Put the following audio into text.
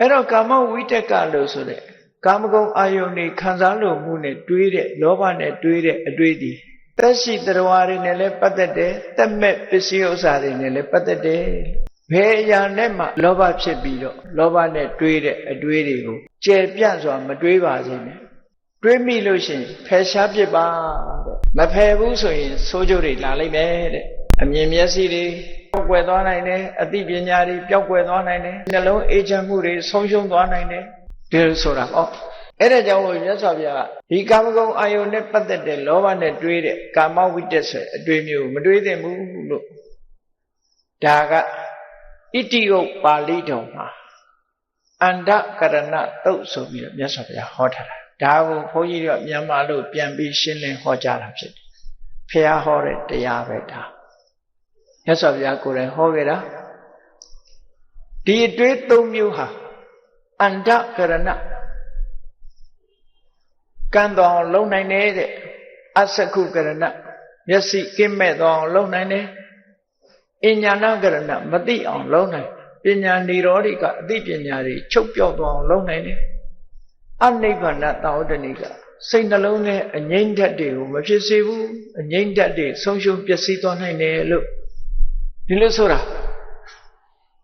အဲ့တော့ကာမဝိတက်ကလို့ဆိုတဲ့ကာမဂုဏ်အာယုန်တွေခံစားလို့မှုနဲ့တွေးတဲ့လောဘနဲ့တွေးတဲ့အတွေးဒီသက်ရှိတရားတွေနဲ့လည်းပတ်သက်တယ်တက်မဲ့ပစ္စည်းဥစ္စာတွေနဲ့လည်းပတ်သက်တယ်ဘယ်အရာနဲ့မှလောဘဖြစ်ပြီးတော့လောဘနဲ့တွေးတဲ့အတွေးတွေကိုကျယ်ပြန့်စွာမတွေးပါစေနဲ့တွေးမိလို့ရှိရင်ဖယ်ရှားပြစ်ပါတဲ့မဖယ်ဘူးဆိုရင်ဆိုးကျိုးတွေလာလိမ့်မယ်တဲ့ အမြင်မျက်စိတွေပျောက်ကွယ်သွားနိုင်တယ်အသိပညာတွေပျောက်ကွယ်သွားနိုင်တယ်နှလုံးအေးချမ်းမှုတွေဆုံးရှုံးသွားနိုင်တယ်ဒီလိုဆိုတာဟောအဲ့ဒါကြောင့်လို့မြတ်စွာဘုရားကဒီကာမဂုဏ်အာယုန်နဲ့ပတ်သက်တဲ့လောဘနဲ့တွေးတဲ့ကာမဝိတ္တဆိုအတွေ့မျိုးမတွေးသင့်ဘူးလို့ဒါကဣတိယပါဠိတော်မှာအန္တကရဏတုတ်ဆိုပြီးတော့မြတ်စွာဘုရားဟောထားတာဒါကိုဘုန်းကြီးတို့မြန်မာလို့ပြန်ပြီးရှင်းလင်းဟောကြားတာဖြစ်တယ်ဖះဟောတဲ့တရားပဲဒါ မြတ်စွာဘုရားကိုယ်တိုင်ဟောခဲ့တာဒီအတွေ့၃မျိုးဟာအန္တကရဏကံတော်အောင်လုံနိုင်တယ်တဲ့အသကုကရဏမျက်စိကင်းမဲ့တော်အောင်လုံနိုင်တယ်အညာဏကရဏမသိအောင်လုံနိုင်ပညာနေရောဓိကအသိပညာတွေချုပ်ပြောက်သွားအောင်လုံနိုင်တယ်အနိဗ္ဗာန်တောတဏိကစိတ်နှလုံးနဲ့အငြိမ့်ဓာတ်တွေကိုမဖြစ်စေဘူးအငြိမ့်ဓာတ်တွေဆုံးရှုံးပျက်စီးသွားနိုင်တယ်လို့ ဒီလိုဆိုတာ